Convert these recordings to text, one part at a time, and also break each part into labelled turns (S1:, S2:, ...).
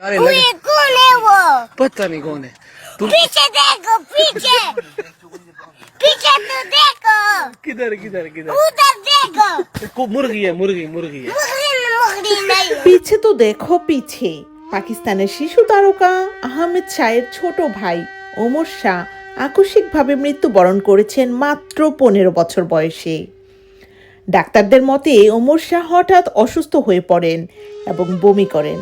S1: अरे
S2: ये
S1: लगे
S2: कौन है वो
S1: पता नहीं कौन है तुम
S2: पीछे देखो पीछे पीछे तो देखो
S1: किधर किधर किधर
S2: उधर देखो
S1: को मुर्गी है मुर्गी मुर्गी है
S2: मुगरी मुगरी नहीं
S3: পিছে তো দেখো পিছে পাকিস্তানের শিশু তারকা আহমেদ শাহের ছোট ভাই ওমর শাহ আকস্মিকভাবে মৃত্যুবরণ করেছেন মাত্র পনেরো বছর বয়সে ডাক্তারদের মতে ওমর শাহ হঠাৎ অসুস্থ হয়ে পড়েন এবং বমি করেন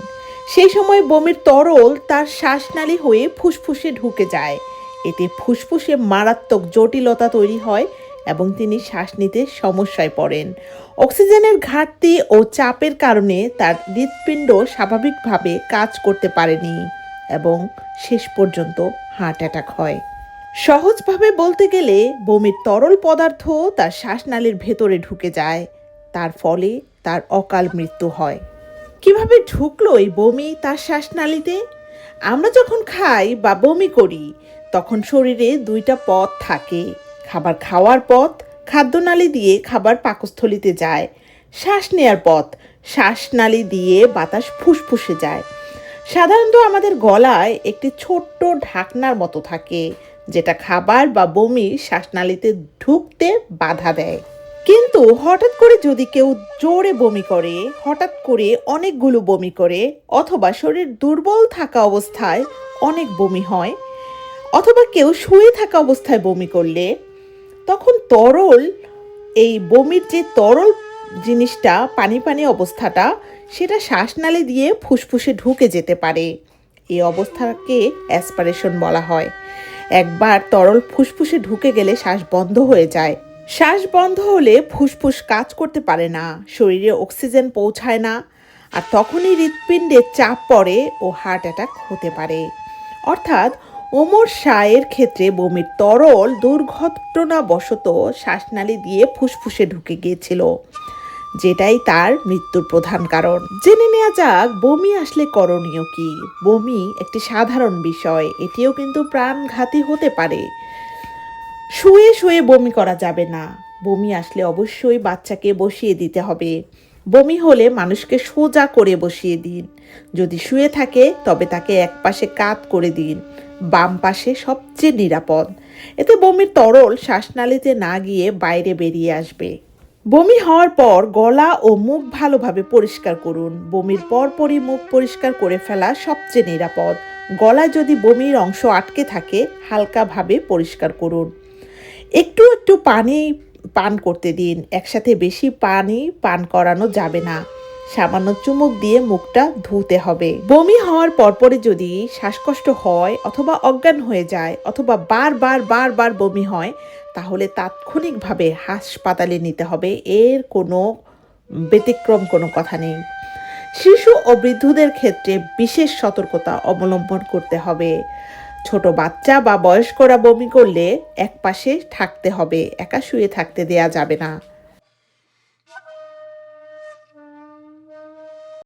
S3: সেই সময় বমির তরল তার শ্বাসনালী হয়ে ফুসফুসে ঢুকে যায়। এতে ফুসফুসে মারাত্মক জটিলতা তৈরি হয় এবং তিনি শ্বাস নিতে সমস্যায় পড়েন। অক্সিজেনের ঘাটতি ও চাপের কারণে তার হৃৎপিণ্ড স্বাভাবিকভাবে কাজ করতে পারেনি এবং শেষ পর্যন্ত হার্ট অ্যাটাক হয়। সহজভাবে বলতে গেলে বমির তরল পদার্থ তার শ্বাসনালীর ভেতরে ঢুকে যায়। তার ফলে তার অকাল মৃত্যু হয়। কীভাবে ঢুকলো এই বমি তার শ্বাসনালীতে? আমরা যখন খাই বা বমি করি, তখন শরীরে দুইটা পথ থাকে। খাবার খাওয়ার পথ, খাদ্যনালী দিয়ে খাবার পাকস্থলিতে যায়। শ্বাস নেয়ার পথ, শ্বাসনালী দিয়ে বাতাস ফুসফুসে যায়। সাধারণত আমাদের গলায় একটি ছোট্ট ঢাকনার মতো থাকে, যেটা খাবার বা বমি শ্বাসনালীতে ঢুকতে বাধা দেয়। কিন্তু হঠাৎ করে যদি কেউ জোরে বমি করে, হঠাৎ করে অনেকগুলো বমি করে, অথবা শরীর দুর্বল থাকা অবস্থায় অনেক বমি হয়, অথবা কেউ শুয়ে থাকা অবস্থায় বমি করলে, তখন তরল এই বমির যে তরল জিনিসটা, পানি পানি অবস্থাটা, সেটা শ্বাসনালী দিয়ে ফুসফুসে ঢুকে যেতে পারে। এই অবস্থাকে অ্যাসপারেশন বলা হয়। একবার তরল ফুসফুসে ঢুকে গেলে শ্বাস বন্ধ হয়ে যায়। শ্বাস বন্ধ হলে ফুসফুস কাজ করতে পারে না, শরীরে অক্সিজেন পৌঁছায় না, আর তখনই হৃৎপিণ্ডে চাপ পড়ে ও হার্ট অ্যাটাক হতে পারে। অর্থাৎ ওমর শাহের ক্ষেত্রে বমির তরল, দুর্ঘটনাবশত শ্বাসনালী দিয়ে ফুসফুসে ঢুকে গিয়েছিল, যেটাই তার মৃত্যুর প্রধান কারণ। জেনে নেওয়া যাক, বমি আসলে করণীয় কি? বমি একটি সাধারণ বিষয়, এটিও কিন্তু প্রাণঘাতী হতে পারে। শুয়ে শুয়ে বমি করা যাবে না। বমি আসলে অবশ্যই বাচ্চাকে বসিয়ে দিতে হবে। বমি হলে মানুষকে সোজা করে বসিয়ে দিন। যদি শুয়ে থাকে, তবে তাকে একপাশে কাত করে দিন। বাম পাশে সবচেয়ে নিরাপদ। এতে বমির তরল শ্বাসনালীতে না গিয়ে বাইরে বেরিয়ে আসবে। বমি হওয়ার পর গলা ও মুখ ভালোভাবে পরিষ্কার করুন। বমির পরপরই মুখ পরিষ্কার করে ফেলা সবচেয়ে নিরাপদ। গলায় যদি বমির অংশ আটকে থাকে, হালকাভাবে পরিষ্কার করুন। একটু একটু পানি পান করতে দিন। একসাথে বেশি পানি পান করানো যাবে না। সামান্য চুমুক দিয়ে মুখটা ধুতে হবে। বমি হওয়ার পরপরে যদি শ্বাসকষ্ট হয় অথবা অজ্ঞান হয়ে যায় অথবা বারবার বারবার বমি হয়, তাহলে তাৎক্ষণিকভাবে হাসপাতালে নিতে হবে। এর কোনো ব্যতিক্রম কোনো কথা নেই। শিশু ও বৃদ্ধদের ক্ষেত্রে বিশেষ সতর্কতা অবলম্বন করতে হবে। ছোট বাচ্চা বা বয়স্করা বমি করলে এক পাশে থাকতে হবে, একা শুয়ে থাকতে দেয়া যাবে না।